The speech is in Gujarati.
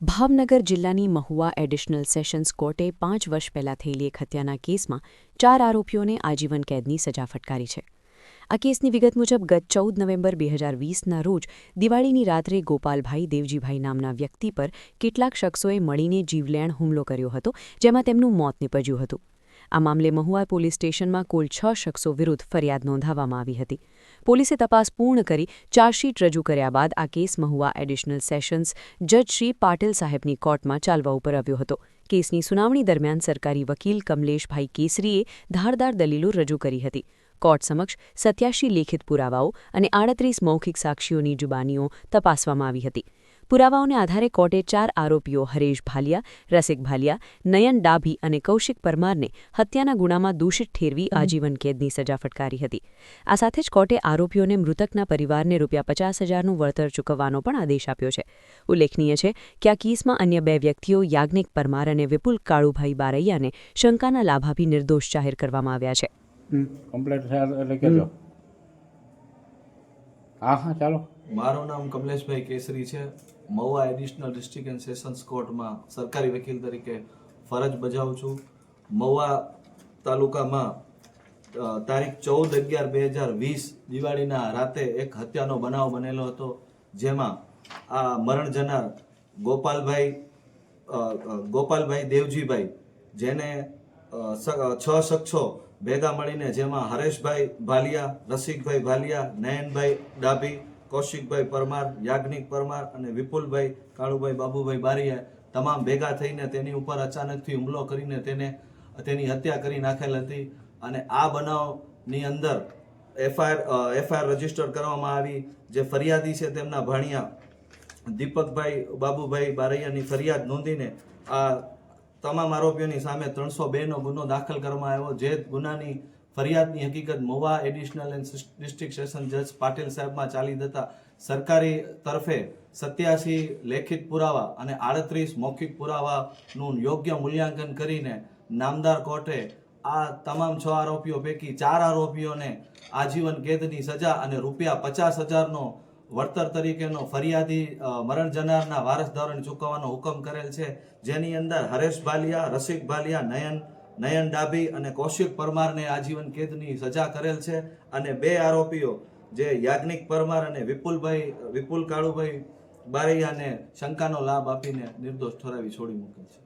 ભાવનગર જિલ્લાની મહુવા એડિશનલ સેશન્સ કોર્ટે પાંચ વર્ષ પહેલા થયેલી એક હત્યાના કેસમાં ચાર આરોપીઓને આજીવન કેદની સજા ફટકારી છે. આ કેસની વિગત મુજબ ગત ચૌદ નવેમ્બર બે હજાર વીસના રોજ દિવાળીની રાત્રે ગોપાલભાઈ દેવજીભાઈ નામના વ્યક્તિ પર કેટલાક શખ્સોએ મળીને જીવલેણ હુમલો કર્યો હતો, જેમાં તેમનું મોત નીપજ્યું હતું. આ મામલે મહુવા પોલીસ સ્ટેશનમાં કુલ છ શખ્સો વિરુદ્ધ ફરિયાદ નોંધાવવામાં આવી હતી. પોલીસે તપાસ પૂર્ણ કરી ચાર્જશીટ રજૂ કર્યા બાદ આ કેસ મહુવા એડિશનલ સેશન્સ જજ શ્રી પાટીલ સાહેબની કોર્ટમાં ચાલવા ઉપર આવ્યો હતો. કેસની સુનાવણી દરમિયાન સરકારી વકીલ કમલેશભાઈ કેસરીએ ધારદાર દલીલો રજૂ કરી હતી. કોર્ટ સમક્ષ સત્યાશી લેખિત પુરાવાઓ અને આડત્રીસ મૌખિક સાક્ષીઓની જુબાનીઓ તપાસવામાં આવી હતી. પુરાવાઓને આધારે કોર્ટે ચાર આરોપીઓ હરેશ ભાલિયા રસિક ભાલિયા નયન ડાભી અને કૌશિક પરમારને હત્યાના ગુનામાં દૂષિત ઠેરવી આજીવન કેદની સજા ફટકારી હતી. આ સાથે જ કોર્ટે આરોપીઓને મૃતકના પરિવારને રૂપિયા પચાસ હજારનું વળતર ચૂકવવાનો પણ આદેશ આપ્યો છે. ઉલ્લેખનીય છે કે આ કેસમાં અન્ય બે વ્યક્તિઓ યાજ્ઞિક પરમાર અને વિપુલ કાળુભાઈ બારૈયાને શંકાના લાભાભી નિર્દોષ જાહેર કરવામાં આવ્યા છે. કમ્પ્લેટ એટલે કહેજો હા હા ચાલો. મારું નામ કમલેશભાઈ કેસરી છે. Mahuva additional district and sessions કોર્ટમાં સરકારી વકીલ તરીકે ફરજ બજાવું છું. મહુવા તાલુકામાં તારીખ ચૌદ અગિયાર બે હજાર વીસ દિવાળીના રાતે એક હત્યાનો બનાવ બનેલો હતો, જેમાં આ મરણ જનાર ગોપાલભાઈ ગોપાલભાઈ દેવજીભાઈ, જેને છ શખ્સો ભેગા મળીને જેમાં હરેશભાઈ ભાલિયા, રસિકભાઈ ભાલિયા, નયનભાઈ ડાભી કૌશિકભાઈ પરમાર, યાજ્ઞિક પરમાર અને વિપુલભાઈ, કાળુભાઈ, બાબુભાઈ બારીયા તમામ ભેગા થઈને તેની ઉપર અચાનકથી હુમલો કરીને તેને તેની હત્યા કરી નાખેલ હતી અને આ બનાવની અંદર એફઆઈઆર એફઆઈઆર રજિસ્ટર કરવામાં આવી. જે ફરિયાદી છે તેમના ભાણિયા દીપકભાઈ, બાબુભાઈ બારૈયાની ફરિયાદ નોંધીને આ તમામ આરોપીઓની સામે ત્રણસો બેનો ગુનો દાખલ કરવામાં આવ્યો. જે ગુનાની ફરિયાદની હકીકત Mahuva additional and district session જજ પાટીલ સાહેબમાં ચાલી જતા સરકારી તરફે સત્યાસી લેખિત પુરાવા અને આડત્રીસ મૌખિક પુરાવાનું યોગ્ય મૂલ્યાંકન કરીને નામદાર કોર્ટે આ તમામ છ આરોપીઓ પૈકી ચાર આરોપીઓને આજીવન કેદની સજા અને રૂપિયા પચાસ હજારનો વળતર તરીકેનો ફરિયાદી મરણ જનારના વારસદારોને ચૂકવવાનો હુકમ કરેલ છે. જેની અંદર હરેશ ભાલિયા, રસિક ભાલિયા, નયન નયન ડાભી અને કૌશિક પરમારને આજીવન કેદની સજા કરેલ છે અને બે આરોપીઓ જે યાજ્ઞિક પરમાર અને વિપુલભાઈ, વિપુલ કાળુભાઈ બારૈયાને શંકાનો લાભ આપીને નિર્દોષ ઠરાવી છોડી મૂકે છે.